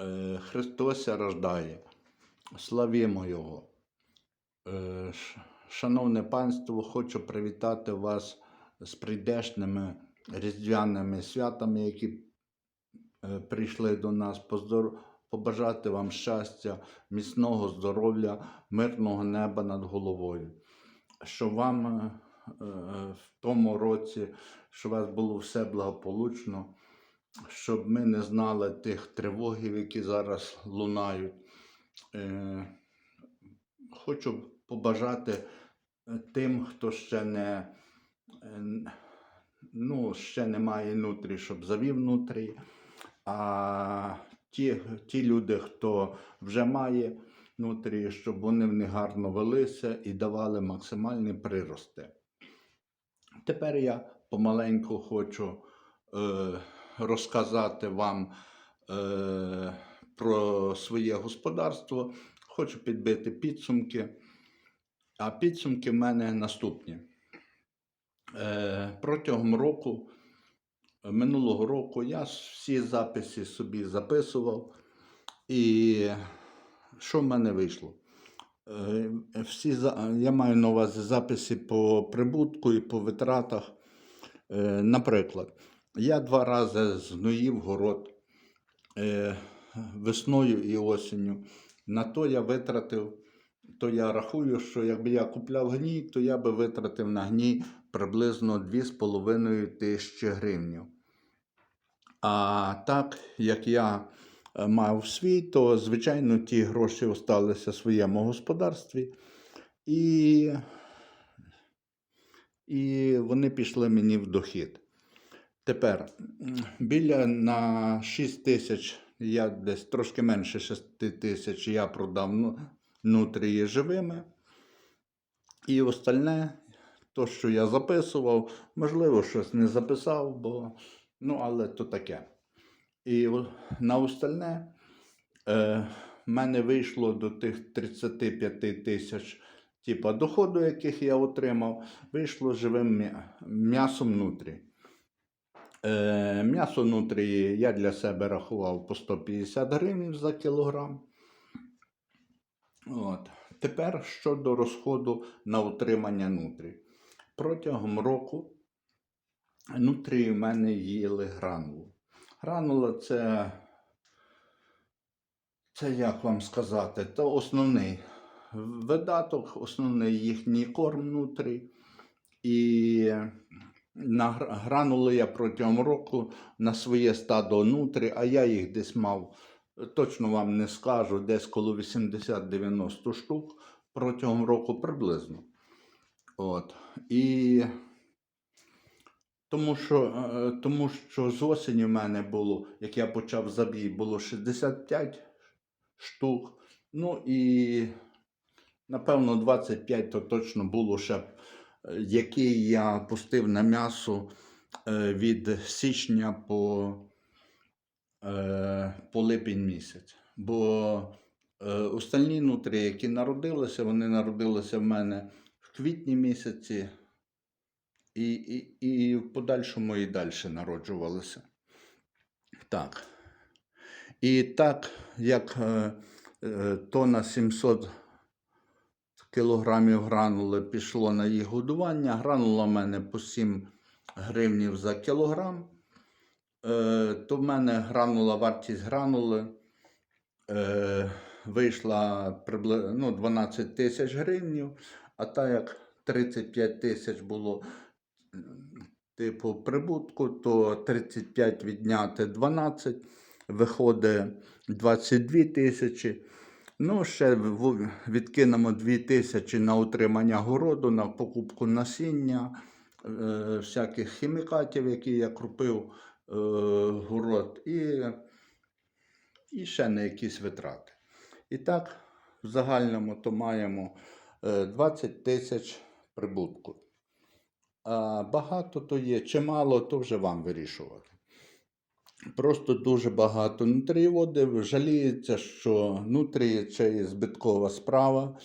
Е, Христос рождає. Славімо Його. Е, Шановне панство, хочу привітати вас з прийдешними різдвяними святами, які е, прийшли до нас. Побажати вам щастя, міцного здоров'я, мирного неба над головою. Щоб вам в тому році, щоб у вас було все благополучно, щоб ми не знали тих тривогів, які зараз лунають. Е, Хочу побажати е, тим, хто ще не, е, ну, ще не має нутрі, щоб завів нутрі. А ті, ті люди, хто вже має нутрі, щоб вони в них гарно велися і давали максимальні прирости. Тепер я помаленьку хочу розказати вам е, про своє господарство. Хочу підбити підсумки. А підсумки в мене наступні. Е, протягом року, минулого року, я всі записи собі записував. І що в мене вийшло? Е, Всі, я маю на увазі записи по прибутку і по витратах. Е, Наприклад, я два рази зноїв город е, весною і осінню. На то я витратив, то я рахую, що якби я купляв гній, то я би витратив на гній приблизно 2,5 тисячі гривень. А так, як я е, мав свій, то звичайно ті гроші залишилися в своєму господарстві. І, і вони пішли мені в дохід. Тепер біля на 6 тисяч, я десь трошки менше 6 тисяч я продав ну, нутрії живими. І остальне, то, що я записував, можливо, щось не записав, бо ну, але то таке. І на остальне е, мене вийшло до тих 35 тисяч типа доходу, яких я отримав, вийшло живим м'ясом внутрі. Е, м'ясо внутрі я для себе рахував по 150 гривень за кілограм. От. Тепер щодо розходу на утримання нутрі. Протягом року нутрі в мене їли гранулу. Гранула це, це як вам сказати, це основний видаток, основний їхній корм внутрі. І на гранули я протягом року на своє стадо нутрі, а я їх десь мав, точно вам не скажу, десь коло 80-90 штук протягом року приблизно. От. І тому що, е, тому що з осені в мене було, як я почав забій, було 65 штук. Ну і напевно 25 то точно було ще, який я пустив на м'ясо е, від січня по, е, по липень місяць. Бо е, остальні нутрі, які народилися, вони народилися в мене в квітні місяці. І, і, і в подальшому і далі народжувалися. Так. І так, як е, 700 кілограмів гранули пішло на їх годування, гранула в мене по 7 гривнів за кілограм, е, то в мене гранула, вартість гранули е, вийшла приблизно ну, 12 тисяч гривнів, а так як 35 тисяч було типу прибутку, то 35 відняти 12, виходить 22 тисячі. Ну, ще відкинемо 2 тисячі на утримання городу, на покупку насіння, е, всяких хімікатів, які я купив е, город, і, і ще на якісь витрати. І так, в загальному то маємо е, 20 тисяч прибутку. А багато то є, чи мало, то вже вам вирішувати. Просто дуже багато нутріїводів жаліється, що нутрії це є збиткова справа.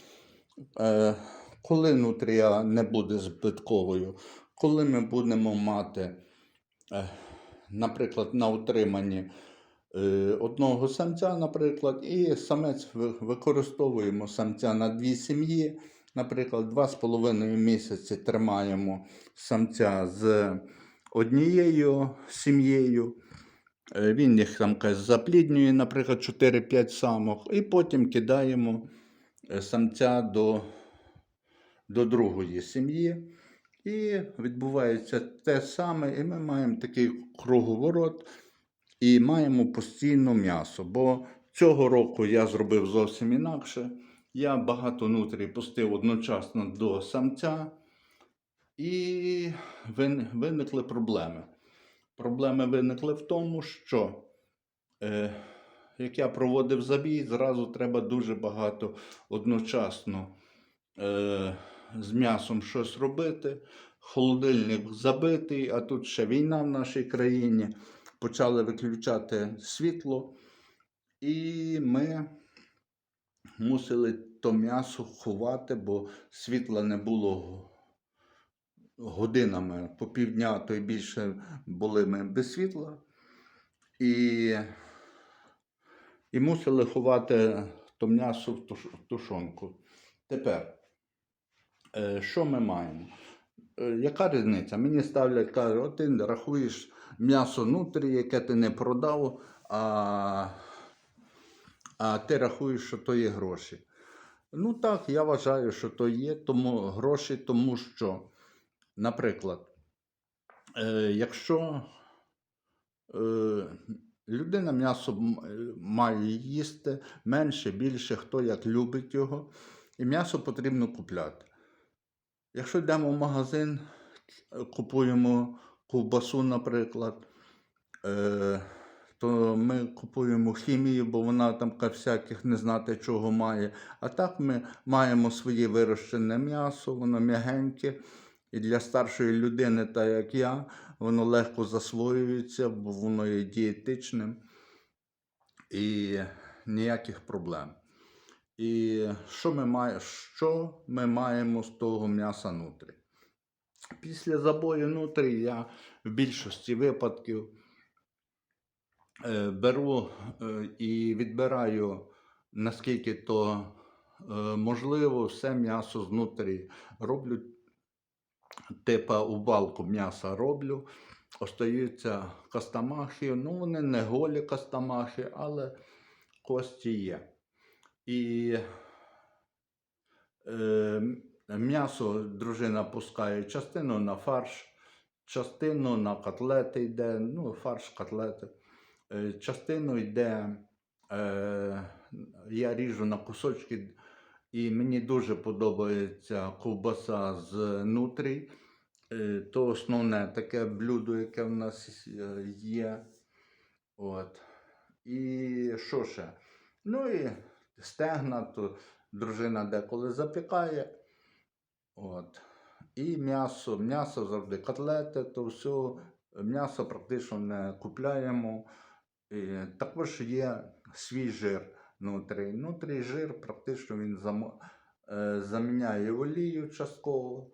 Е, коли нутрія не буде збитковою, коли ми будемо мати, е, наприклад, на утриманні е, одного самця, наприклад, і самець використовуємо самця на дві сім'ї. Наприклад, два з половиною місяці тримаємо самця з однією сім'єю. Е, Він їх там запліднює, наприклад, 4-5 самок, і потім кидаємо е, самця до, до другої сім'ї. І відбувається те саме, і ми маємо такий круговорот і маємо постійно м'ясо. Бо цього року я зробив зовсім інакше. Я багато нутрій пустив одночасно до самця, і виникли проблеми. Проблеми виникли в тому, що е, як я проводив забій, зразу треба дуже багато одночасно е, з м'ясом щось робити. Холодильник забитий, а тут ще війна в нашій країні. Почали виключати світло, і ми мусили то м'ясо ховати, бо світла не було годинами по півдня, то й більше були ми без світла. І, і мусили ховати то м'ясо в тушонку. Тепер, е, що ми маємо? Е, Яка різниця? Мені ставлять, кажуть, от ти рахуєш м'ясо нутрі, яке ти не продав, а, а ти рахуєш, що то є гроші. Ну так, я вважаю, що то є тому гроші, тому що, наприклад, е, якщо е, людина м'ясо е, має їсти менше, більше, хто як любить його, і м'ясо потрібно купляти. Якщо йдемо в магазин, купуємо ковбасу, наприклад, то ми купуємо хімію, бо вона там всяких не знати чого має. А так ми маємо своє вирощене м'ясо, воно м'ягеньке. І для старшої людини, так як я, воно легко засвоюється, бо воно є дієтичним і ніяких проблем. І що ми, має, що ми маємо з того м'яса нутрі? Після забою нутрі я в більшості випадків е, беру е, і відбираю, наскільки то е, можливо, все м'ясо знутрі. Роблю типа убалку м'яса роблю. Остаються кастамахи. Ну, вони не голі кастамахи, але кості є. І е, м'ясо дружина пускає частину на фарш, частину на котлети йде, ну, фарш, котлети. Е, частину йде, е, я ріжу на кусочки, і мені дуже подобається ковбаса з нутрій. Е, То основне таке блюдо, яке в нас е, є. От. І що ще? Ну і стегна, то дружина деколи запікає. От. І м'ясо, м'ясо завжди котлети, то все, м'ясо практично не купляємо. І також є свій жир внутрі. Внутрі жир практично він замо- е, заміняє олію частково.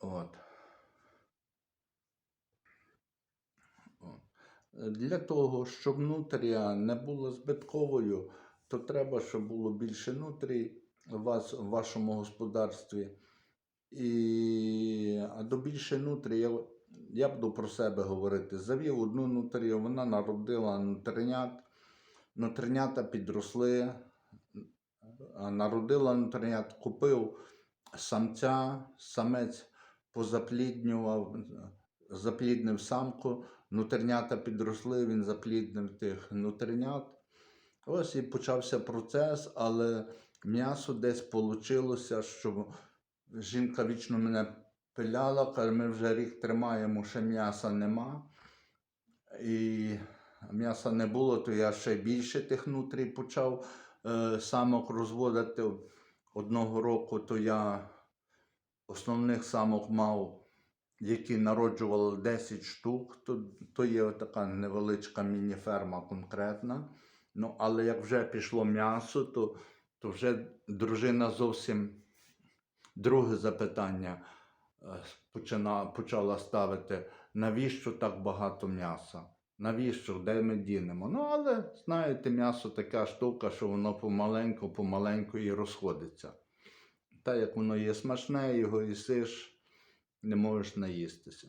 От. Для того, щоб нутрія не була збитковою, то треба, щоб було більше нутрій вас в вашому господарстві. І, а до більше нутрій, я, я буду про себе говорити. Завів одну нутрію, вона народила нутринят. Нутринята підросли, народила нутринят, купив самця, самець позапліднював, запліднив самку, нутринята підросли, він запліднив тих нутринят. Ось і почався процес, але м'ясо десь вийшло, що жінка вічно мене пиляла, каже, ми вже рік тримаємо, ще м'яса нема. І м'яса не було, то я ще більше тих нутрій почав е, самок розводити. Одного року то я основних самок мав, які народжували 10 штук, то, то є така невеличка міні-ферма конкретна. Ну, але як вже пішло м'ясо, то, то вже дружина зовсім друге запитання е, почина, почала ставити, навіщо так багато м'яса? Навіщо, де ми дінемо? Ну, але знаєте, м'ясо така штука, що воно помаленьку, помаленьку і розходиться. Та як воно є смачне, його їсиш, не можеш наїстися.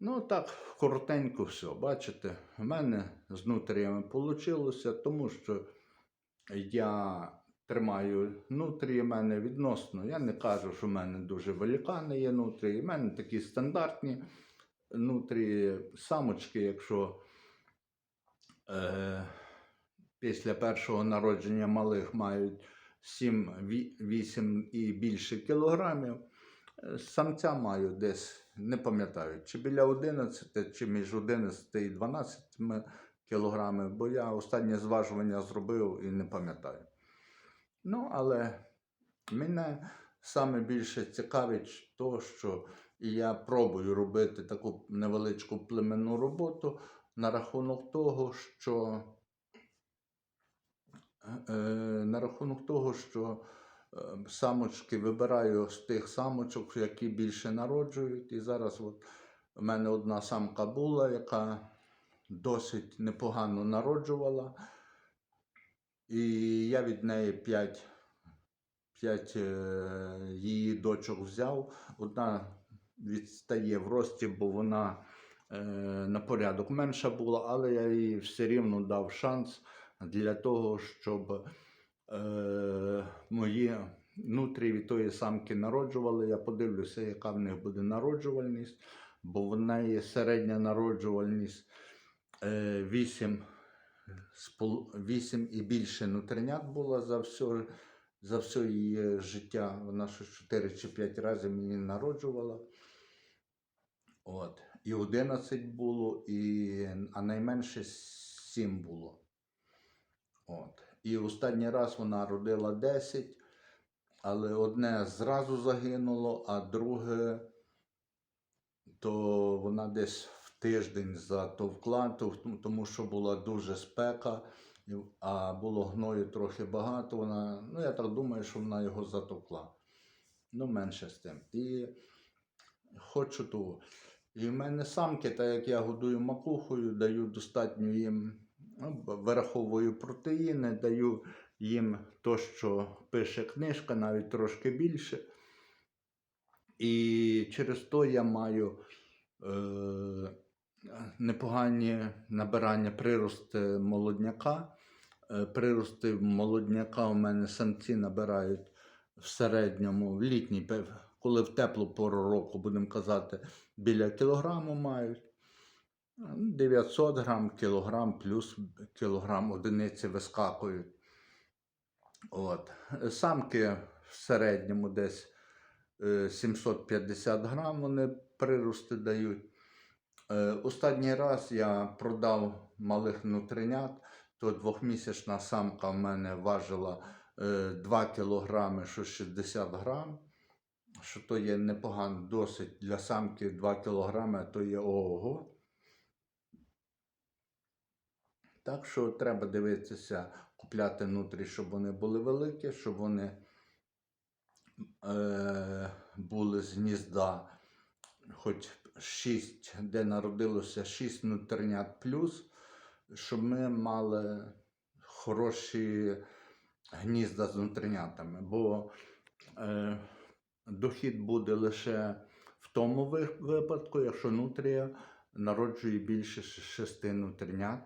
Ну, так, коротенько все. Бачите, в мене з нутріями вийшло, тому що я тримаю нутрії в мене відносно. Я не кажу, що в мене дуже великани є нутрії. В мене такі стандартні нутрії, самочки, якщо е, після першого народження малих мають 7-8 і більше кілограмів. Е, Самця маю десь, не пам'ятаю, чи біля 11, чи між 11 і 12 кілограмів, бо я останнє зважування зробив і не пам'ятаю. Ну, але мене саме більше цікавить то, що я пробую робити таку невеличку племенну роботу на рахунок того, що е, на рахунок того, що е, самочки вибираю з тих самочок, які більше народжують. І зараз от у мене одна самка була, яка досить непогано народжувала. І я від неї 5, 5 її дочок взяв. Одна відстає в рості, бо вона е, на порядок менша була, але я їй все рівно дав шанс для того, щоб е, мої нутрі від тої самки народжували. Я подивлюся, яка в них буде народжувальність, бо в неї середня народжувальність е, 8, 8 і більше нутринят була за все, за все її життя. Вона щось 4 чи 5 разів мені народжувала. От. І 11 було, і, а найменше 7 було. От. І останній раз вона родила 10, але одне зразу загинуло, а друге, то вона десь в тиждень затовкла, тому що була дуже спека, а було гною трохи багато. Вона, ну я так думаю, що вона його затовкла. Ну, менше з тим. І хочу ту. І в мене самки, так як я годую макухою, даю достатньо їм, ну, вираховую протеїни, даю їм то, що пише книжка, навіть трошки більше. І через то я маю е, непогані набирання прирости молодняка. Е, прирости молодняка у мене самці набирають в середньому в літній, коли в теплу пору року, будемо казати, біля кілограму мають. Ну, 900 грам, кілограм плюс кілограм одиниці вискакують. От. Самки в середньому десь е, 750 грам вони прирости дають. Е, Останній раз я продав малих нутринят, то двохмісячна самка в мене важила е, 2 кілограми, що 60 грам. Що то є непогано досить для самки 2 кілограми, то є ого. Так що треба дивитися, купляти нутрі, щоб вони були великі, щоб вони е, були з гнізда, хоч 6, де народилося 6 нутринят плюс, щоб ми мали хороші гнізда з нутринятами. Бо е, дохід буде лише в тому випадку, якщо нутрія народжує більше 6 нутринят.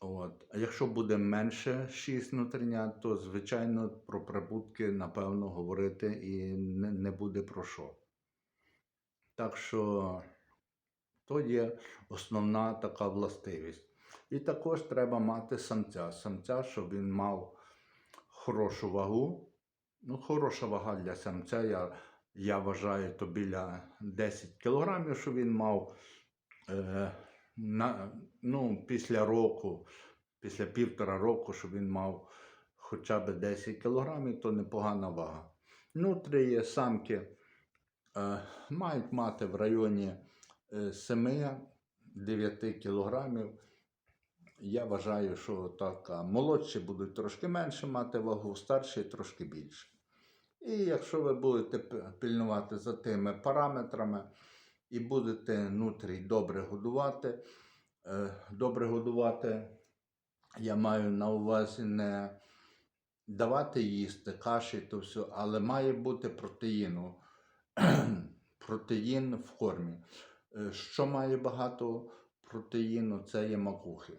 От. А якщо буде менше 6 нутринят, то звичайно про прибутки, напевно, говорити і не буде про що. Так що то є основна така властивість. І також треба мати самця. Самця, щоб він мав хорошу вагу. Ну, хороша вага для самця, я, я вважаю, то біля 10 кілограмів, щоб він мав е, на, ну, після року, після півтора року, щоб він мав хоча б 10 кілограмів, то непогана вага. Нутрії самки е, мають мати в районі е, 7-9 кілограмів. Я вважаю, що так, молодші будуть трошки менше мати вагу, старші трошки більше. І якщо ви будете пильнувати за тими параметрами, і будете нутрій добре годувати. Е, Добре годувати я маю на увазі не давати їсти каші, то все, але має бути протеїну. Протеїн в кормі. Е, Що має багато протеїну, це є макухи.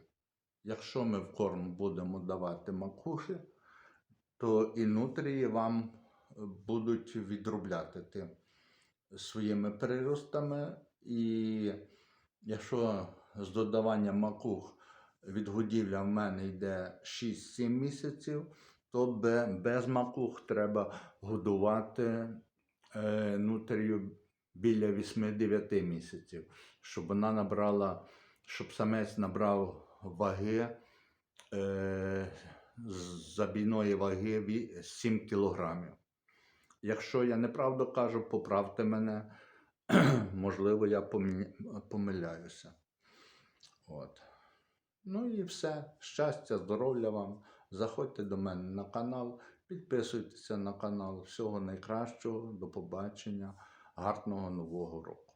Якщо ми в корм будемо давати макухи, то і нутрії вам е, будуть відробляти своїми приростами. І якщо з додаванням макух відгодівля в мене йде 6-7 місяців, то без макух треба годувати е, нутрію біля 8-9 місяців, щоб вона набрала, щоб самець набрав ваги е, забійної ваги 7 кілограмів. Якщо я неправду кажу, поправте мене. Можливо, я помиляюся. От. Ну і все. Щастя, здоров'я вам. Заходьте до мене на канал, підписуйтеся на канал. Всього найкращого, до побачення, гарного нового року.